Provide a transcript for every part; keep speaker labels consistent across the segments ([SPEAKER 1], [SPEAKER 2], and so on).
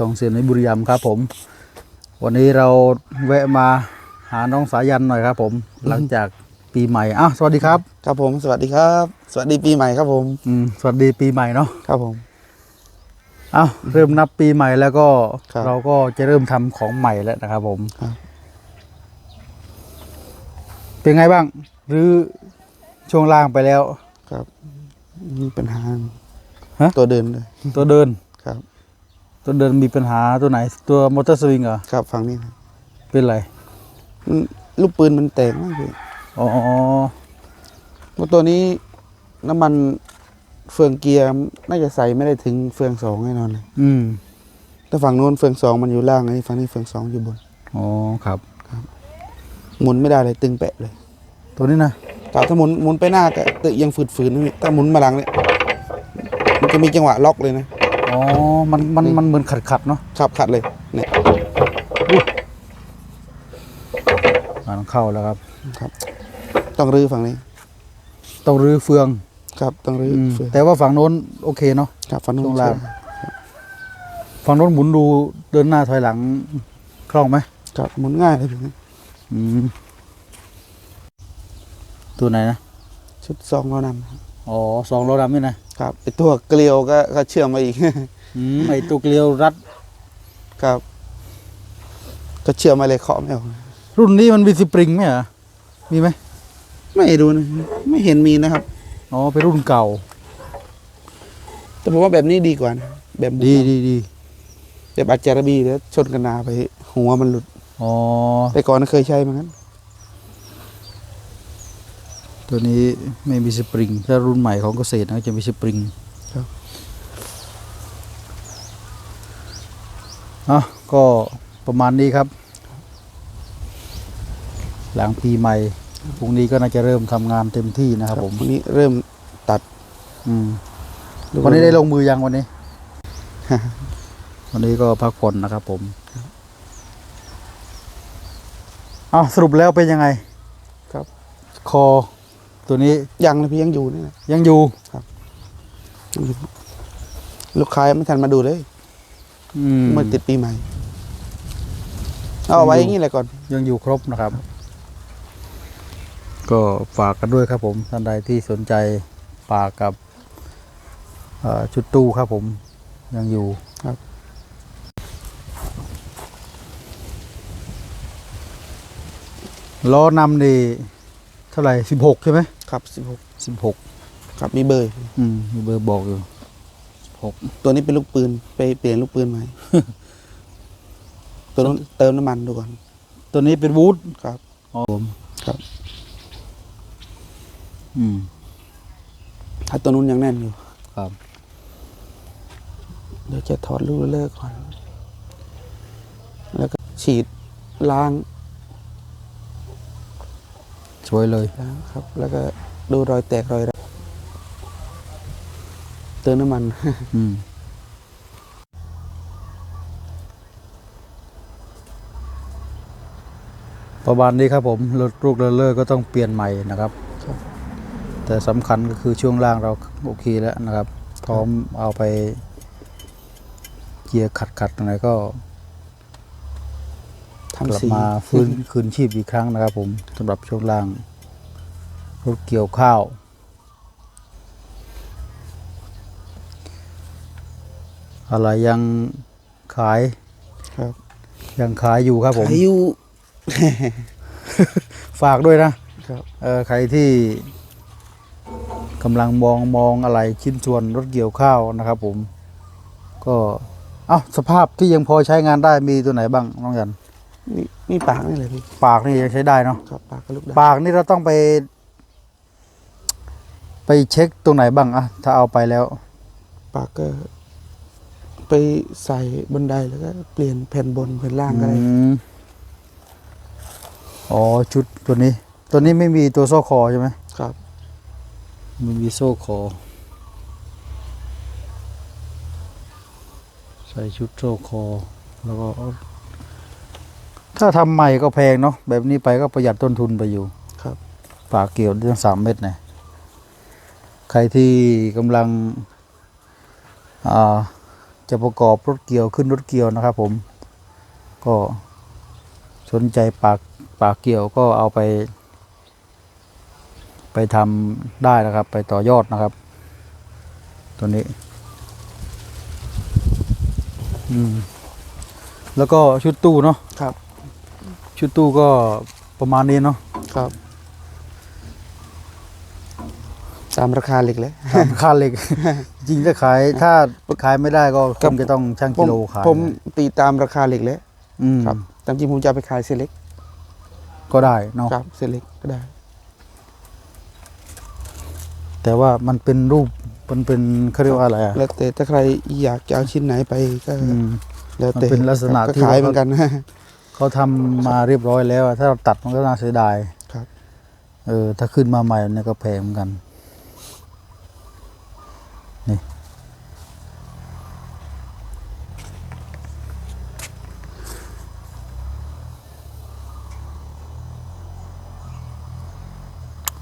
[SPEAKER 1] ช่องเสียงในบุรีรัมย์ครับผม วันนี้เราแวะมาหาน้องสายันหน่อยครับผม หลังจากปีใหม่อ้าวสวัสดีครับ
[SPEAKER 2] ครับผม สวัสดีครับ สวัสดีปีใหม่ครับผม
[SPEAKER 1] อืมสวัสดีปีใหม่เนาะ
[SPEAKER 2] ครับผม
[SPEAKER 1] อ้าวเริ่มนับปีใหม่แล้วก็
[SPEAKER 2] ครับ
[SPEAKER 1] เราก็จะเริ่มทำของใหม่แล้วนะครับผม
[SPEAKER 2] ครับ
[SPEAKER 1] เป็นไงบ้าง หรือช่วงล่างไปแล้ว
[SPEAKER 2] ครับมีปัญหา
[SPEAKER 1] ฮะ
[SPEAKER 2] ตัวเดินเลย
[SPEAKER 1] ตัวเดิน
[SPEAKER 2] ครับ
[SPEAKER 1] ตัวเดินมีปัญหาตัวไหน ตัวมอเตอร์สวิงเหรอ
[SPEAKER 2] ครับฝั่งนี้นะ
[SPEAKER 1] เป็นไร
[SPEAKER 2] มันลูกปืนมันแตกมากเลย
[SPEAKER 1] อ๋อ
[SPEAKER 2] เพราะตัวนี้น้ำมันเฟืองเกียร์น่าจะใส่ไม่ได้ถึงเฟืองสองแน่นอนเลย
[SPEAKER 1] อืม
[SPEAKER 2] แต่ฝั่งนู้นเฟืองสองมันอยู่ล่างไอ้ฝั่งนี้เฟืองสองอยู่บน
[SPEAKER 1] อ๋อครับ
[SPEAKER 2] หมุนไม่ได้เลยตึงแปะเลย
[SPEAKER 1] ตัวนี้นะ
[SPEAKER 2] แต่ถ้าหมุนหมุนไปหน้าก็ตึกยังฝืดๆนะพี่ถ้าหมุนมาหลังเนี่ยมันจะมีจังหวะล็อกเลยนะ
[SPEAKER 1] อ๋อ มันมันมันเหมือนขัดขัดๆเนาะ
[SPEAKER 2] ขับขัดเลยเนี่ย
[SPEAKER 1] อ่าเข้าแล้วครับ
[SPEAKER 2] ครับ ต้องรื้อฝั่งนี้
[SPEAKER 1] ต้องรื้อเฟือง
[SPEAKER 2] ครับต้องรื้อ
[SPEAKER 1] อืม
[SPEAKER 2] เฟือง
[SPEAKER 1] แต่ว่าฝั่งโน้นโอเคเนาะ
[SPEAKER 2] ครับฝั่งนู้น
[SPEAKER 1] ช่วงล่างฝั่งโน้นหมุนดูเดินหน้าถอยหลังคล่องไหม
[SPEAKER 2] ครับหมุนง่ายเลยพี่
[SPEAKER 1] อืมตัวไหนนะ
[SPEAKER 2] ชุดซองเรานำครับ
[SPEAKER 1] อ๋อสองล้อดำนี่นะครับ
[SPEAKER 2] ไอตัวเกลียวก็ก็เชื่อมมาอีก
[SPEAKER 1] อืมไอตัวเกลียวรัด
[SPEAKER 2] ครับ ก็เชื่อมมาเลยเคาะไม่ออก
[SPEAKER 1] รุ่นนี้มันมีสปริงไหมเหรอมีไหม
[SPEAKER 2] ไม่ดูนะไม่เห็นมีนะครับ
[SPEAKER 1] อ๋อเป็นรุ่นเก่า
[SPEAKER 2] แต่ผมว่าแบบนี้ดีกว่านะแบบบุก
[SPEAKER 1] ดีดีดี
[SPEAKER 2] แบบอัจจารบีแล้วชนกันนาไป หัวมันหลุด
[SPEAKER 1] อ๋อ
[SPEAKER 2] แต่ก่อนเคยใช้เหมือนกัน
[SPEAKER 1] ตัวนี้ไม่มีสปริง ถ้ารุ่นใหม่ของเกษตรนะจะมีสปริง
[SPEAKER 2] ครับ
[SPEAKER 1] อะก็ประมาณนี้ครับ หลังปีใหม่พรุ่งนี้ก็น่าจะเริ่มทำงานเต็มที่นะครับผม
[SPEAKER 2] วันนี้เริ่มตัด
[SPEAKER 1] อืมวันนี้ได้ลงมือยังวันนี้ วันนี้ก็พักผ่อนนะครับผมอ้าวสรุปแล้วเป็นยังไง
[SPEAKER 2] ครับ
[SPEAKER 1] คอ ตัวนี้
[SPEAKER 2] ยังเลยพี่ยังอยู่นี่นะ
[SPEAKER 1] ยังอยู่
[SPEAKER 2] ยังอยู่ลูกค้ายังไม่ทันมาดูเลย
[SPEAKER 1] อืม
[SPEAKER 2] เมื่อติดปีใหม่ เอาไว้อย่างนี้แหละก่อน
[SPEAKER 1] ยังอยู่ครบนะครับ ก็ฝากกันด้วยครับผมท่านใดที่สนใจปากกับเอ่อชุดตู้ครับผมยังอยู่
[SPEAKER 2] ครับ
[SPEAKER 1] ล้อนำนี่เท่าไหร่สิบหกใช่ไหม
[SPEAKER 2] ครับสิบหก
[SPEAKER 1] สิบหก
[SPEAKER 2] ครับมีเบอร์
[SPEAKER 1] อืมมีเบอร์บอกอยู่สิบหก
[SPEAKER 2] ตัวนี้เป็นลูกปืนไปเปลี่ยนลูกปืนใหม่ ตัวนู้นเติมน้ำมันดูก่อน
[SPEAKER 1] ตัวนี้เป็นวูด
[SPEAKER 2] ครับ
[SPEAKER 1] อ๋อผม
[SPEAKER 2] ครับ
[SPEAKER 1] อืม
[SPEAKER 2] ถ้าตัวนู้นยังแน่นอยู่
[SPEAKER 1] ครับ
[SPEAKER 2] เดี๋ยวจะถอดลูกเลิกก่อน แล้วก็ฉีดล้าง
[SPEAKER 1] ช่วยเลย
[SPEAKER 2] ล้างครับ แล้วก็ดูรอยแตกรอยร้าวเติมน้ำมัน
[SPEAKER 1] อืมประมาณนี้ครับผมรถลูกเรลเลอร์ก็ต้องเปลี่ยนใหม่นะครับ
[SPEAKER 2] ครับ
[SPEAKER 1] แต่สำคัญก็คือช่วงล่างเราโอเคแล้วนะครับ พร้อมเอาไปเกียร์ขัดขัดๆตรงไหนก็ กลับ
[SPEAKER 2] ทำสี
[SPEAKER 1] มาฟื้นคืนชีพอีกครั้งนะครับ ผมสำหรับช่วงล่างรถเกี่ยวข้าว อะไรยังขาย
[SPEAKER 2] ครับ
[SPEAKER 1] ยังขายอยู่ครับผม
[SPEAKER 2] อายุ
[SPEAKER 1] ฝากด้วยนะครับเออใครที่กำลังมองมองอะไรชิ้นส่วนรถเกี่ยวข้าวนะครับผม ก็ เอ้าสภาพที่ยังพอใช้งานได้มีตัวไหนบ้างน้องยัน
[SPEAKER 2] นี่นี่ปากนี่เลยพี่
[SPEAKER 1] ปากนี่ยังใช้ได้เนาะ
[SPEAKER 2] ครับปากก็ลูกได้
[SPEAKER 1] ปากนี่เราต้องไป ไปเช็คตรงไหนบ้างอะถ้าเอาไปแล้ว
[SPEAKER 2] ปากก็ ไปใส่บันไดแล้วก็ เปลี่ยนแผ่นบนแผ่นล่างก็ได้
[SPEAKER 1] อืมอ๋อชุดตัวนี้ ตัวนี้ไม่มีตัวโซ่คอใช่ไหม
[SPEAKER 2] ครับ
[SPEAKER 1] มันมีโซ่คอ ใส่ชุดโซ่คอ แล้วก็ ถ้าทำใหม่ก็แพงเนาะแบบนี้ไปก็ประหยัดต้นทุนไปอยู่
[SPEAKER 2] ครับ
[SPEAKER 1] ปากเกี่ยวได้ตั้งสามเม็ดนะใครที่กำลังอ่าจะประกอบรถเกี่ยวขึ้นรถเกี่ยวนะครับ ผม ก็สนใจปากปากเกี่ยวก็เอาไป ไปทำได้นะครับ ไปต่อยอดนะครับ ตัวนี้ อืม แล้วก็ชุดตู้เนาะ
[SPEAKER 2] ครับ
[SPEAKER 1] ชุดตู้ก็ประมาณนี้เนาะ
[SPEAKER 2] ครับตามราคาเหล็กเลย
[SPEAKER 1] ตามค่าเหล็ก จริงถ้าขายถ้าขายไม่ได้ก็ค
[SPEAKER 2] ครับ
[SPEAKER 1] งจะต้องช่าง
[SPEAKER 2] ผ
[SPEAKER 1] กิ
[SPEAKER 2] ม
[SPEAKER 1] โลขาย
[SPEAKER 2] ผมตีตามราคาเหล็กเลย
[SPEAKER 1] อืม
[SPEAKER 2] ครับตามจริงผมจะเอาไปขายเส้นเล็ก
[SPEAKER 1] ก็ได้เนาะ
[SPEAKER 2] ครับเส้นเล็กก็ได้
[SPEAKER 1] แต่ว่ามันเป็นรูปมันเป็นเขาเรียกว่าอะไรอะ
[SPEAKER 2] แล้วแต่ถ้าใครอยากจะเอาชิ้นไหนไปก็
[SPEAKER 1] อืม
[SPEAKER 2] แล้วแต่
[SPEAKER 1] มันเป็นลักษณะ
[SPEAKER 2] ก็
[SPEAKER 1] ที่
[SPEAKER 2] ขาย
[SPEAKER 1] ว่า
[SPEAKER 2] เหมือนกัน
[SPEAKER 1] เขาทำมาเรียบร้อยแล้วอะถ้าเราตัดมันก็น่าเสียดาย
[SPEAKER 2] ครับ
[SPEAKER 1] เออถ้าขึ้นมาใหม่เนี่ยก็แพงเหมือนกัน นี่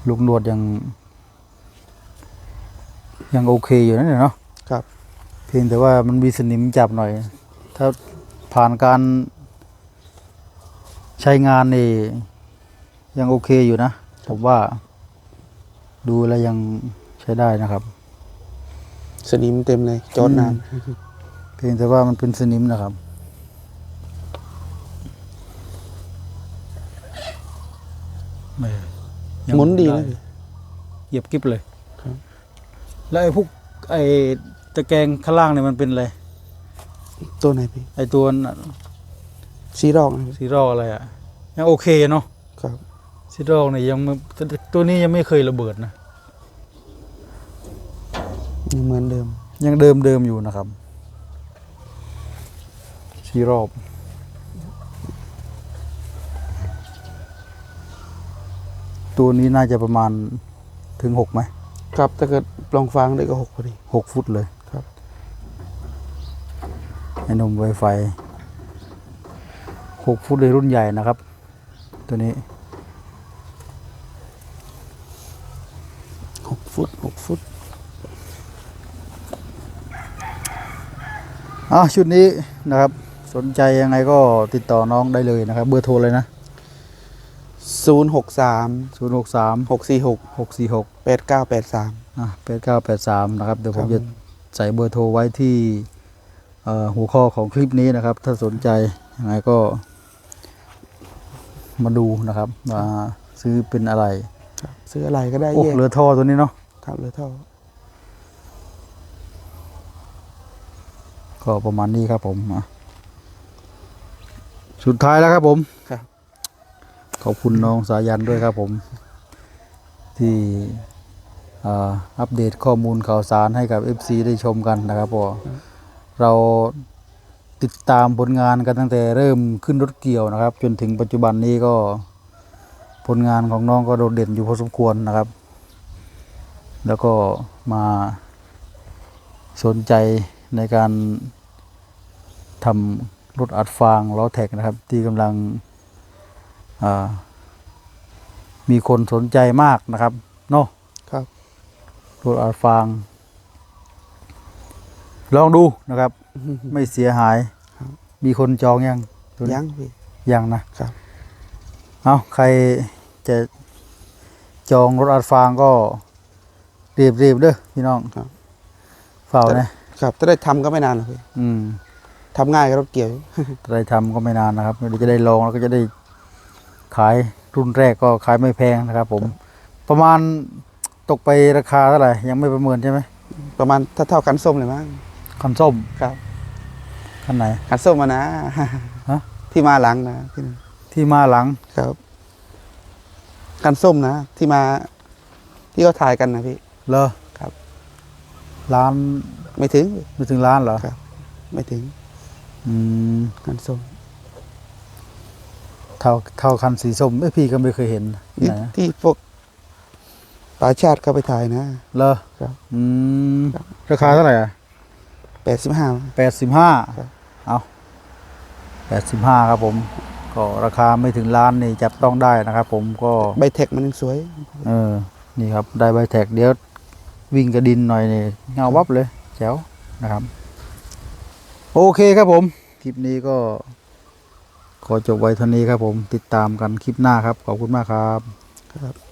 [SPEAKER 1] ลูกนวดยัง ยังโอเคอยู่นะเนี่ยเนาะ
[SPEAKER 2] ครับ
[SPEAKER 1] เพียงแต่ว่ามันมีสนิมจับหน่อย ถ้าผ่านการ ใช้งานนี่ยังโอเคอยู่นะผมว่า ดูแล้วยังใช้ได้นะครับ
[SPEAKER 2] สนิมเต็มเลยจอดนาน
[SPEAKER 1] เพียงแต่ว่ามันเป็นสนิมนะครับยัง
[SPEAKER 2] หมุนดี
[SPEAKER 1] ไนะเหยียบกิ๊บเลย
[SPEAKER 2] ครับ
[SPEAKER 1] แล้วไอ้พวกไอ้ตะแกรงข้างล่างเนี่ยมันเป็นอะไร
[SPEAKER 2] ตัวไหนพี่
[SPEAKER 1] ไอ้ตัวน่ะ
[SPEAKER 2] ซีรอกนะพี่
[SPEAKER 1] ซีรออะไรอะยังโอเคเนาะ
[SPEAKER 2] ครับ
[SPEAKER 1] ซีรอเนี่ยยังไม่ตัวตัวนี้ยังไม่เคยระเบิดนะ
[SPEAKER 2] ยังเหมือนเดิม
[SPEAKER 1] ยังเดิมเดิมอยู่นะครับซีรอบตัวนี้น่าจะประมาณถึงหกไหม
[SPEAKER 2] ครับถ้าเกิดปลองฟางได้ก็หกพอดี
[SPEAKER 1] หกฟุตเลย
[SPEAKER 2] ครับ
[SPEAKER 1] ไอ้หนมไวไฟ หกฟุตเลยรุ่นใหญ่นะครับ ตัวนี้
[SPEAKER 2] หกฟุตหกฟุต
[SPEAKER 1] อะชุดนี้นะครับสนใจยังไงก็ติดต่อน้องได้เลยนะครับ เบอร์โทรเลยนะ
[SPEAKER 2] ศูนย์หกสาม
[SPEAKER 1] 0 6 3
[SPEAKER 2] หกสี่หก
[SPEAKER 1] 6 4 6
[SPEAKER 2] แปดเก้าแปดสาม
[SPEAKER 1] อะ8 9 8 3 นะครับ เดี๋ยวผม
[SPEAKER 2] ครับ
[SPEAKER 1] จะใส่เบอร์โทรไว้ที่เอ่อหัวข้อของคลิปนี้นะครับ ถ้าสนใจยังไงก็ มาดูนะครับว่าซื้อเป็นอะไร
[SPEAKER 2] ครับซื้ออะไรก็ได้
[SPEAKER 1] โอ้
[SPEAKER 2] แยก
[SPEAKER 1] เหลือท่อตัวนี้เนาะ
[SPEAKER 2] ครับเหลือเท่า
[SPEAKER 1] ก็ประมาณนี้ครับผมอะสุดท้ายแล้วครับผม
[SPEAKER 2] ครับ
[SPEAKER 1] ขอบคุณน้องสายันด้วยครับผม ที่อ่าอัปเดตข้อมูลข่าวสารให้กับ FC ได้ชมกันนะครับพอเรา ติดตามผลงานกันตั้งแต่เริ่มขึ้นรถเกี่ยวนะครับ จนถึงปัจจุบันนี้ก็ผลงานของน้องก็โดดเด่นอยู่พอสมควรนะครับ แล้วก็มาสนใจในการทำรถอัดฟางล้อแท็กนะครับ ที่กำลังอ่ามีคนสนใจมากนะครับเนาะ
[SPEAKER 2] ครับ
[SPEAKER 1] รถอัดฟาง ลองดูนะครับ ไม่เสียหาย
[SPEAKER 2] ครับ
[SPEAKER 1] มีคนจองยังตัวนี้
[SPEAKER 2] ยังพี่
[SPEAKER 1] ยังนะครับ เอาใครจะจองรถอัดฟางก็รีบๆเด้อพี่น้อง
[SPEAKER 2] ครับ
[SPEAKER 1] เฝ้านะ ครับ
[SPEAKER 2] ถ้าได้ทำก็ไม่นานหรอกพี่
[SPEAKER 1] อืม
[SPEAKER 2] ทำง่ายกับรถเกี่ยว
[SPEAKER 1] ถ้าได้ทำก็ไม่นานนะครับเดี๋ยวจะได้ลองแล้วก็จะได้ขายรุ่นแรกก็ขายไม่แพงนะครับ ผม ประมาณตกไปราคาเท่าไหร่ยังไม่ประเมินใช่ไหม
[SPEAKER 2] ประมาณถ้าเท่าคันส้มเลยมั้ง
[SPEAKER 1] คันส้ม
[SPEAKER 2] ครับ
[SPEAKER 1] คันไหน
[SPEAKER 2] คันส้มมานะ
[SPEAKER 1] ฮะ
[SPEAKER 2] ที่มาหลังนะที่นั่น
[SPEAKER 1] ที่มาหลัง
[SPEAKER 2] ครับคันส้มนะที่มา ที่เขาถ่ายกันนะพี่
[SPEAKER 1] เลอ
[SPEAKER 2] ครับ
[SPEAKER 1] ร้าน
[SPEAKER 2] ไม่ถึง
[SPEAKER 1] ไม่ถึงร้านเหรอ
[SPEAKER 2] ครับ ไม่ถึง
[SPEAKER 1] อืม
[SPEAKER 2] คันส้ม
[SPEAKER 1] เท่าเท่าคันสีส้มเอ้ยพี่ก็ไม่เคยเห็น
[SPEAKER 2] ที่
[SPEAKER 1] ไหนอะ
[SPEAKER 2] ที่พวกต่างชาติเขาไปถ่ายนะ
[SPEAKER 1] เลอ
[SPEAKER 2] ครับ
[SPEAKER 1] อืม
[SPEAKER 2] ครับ
[SPEAKER 1] ราคาเท่าไหร่อะ
[SPEAKER 2] แปดสิบห้า
[SPEAKER 1] แปดสิบห้า
[SPEAKER 2] ครับ
[SPEAKER 1] เอาแปดสิบห้าครับผม ก็ราคาไม่ถึงล้านนี่จับต้องได้นะครับผมก็
[SPEAKER 2] ใบเทคมันยังสวย
[SPEAKER 1] เออ นี่ครับได้ใบแท็กเดี๋ยววิ่งกระดินหน่อยนี่เงาวับเลยแจ๋วนะครับ โอเคครับผม คลิปนี้ก็ ขอจบไว้เท่านี้ครับผมติดตามกันคลิปหน้าครับ ขอบคุณมากครับ
[SPEAKER 2] ครับ